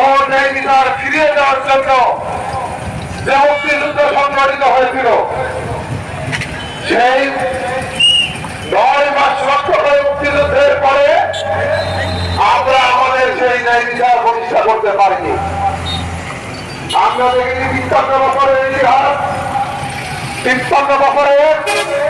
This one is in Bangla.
ও ন্যায়িকার ফিরিয়ে দেওয়ার জন্য যে মুক্তিযুদ্ধ সংগঠিত হয়েছিল। সেই নয় মাস লক্ষ্য করে মুক্তিযুদ্ধের পরে আমরা আমাদের সেই ন্যায় বিচার প্রতিষ্ঠা করতে পারিনি। আমরা দেখেছি তিপ্পান্ন বছরের ইতিহাস। তিপ্পান্ন বছরে এদেশের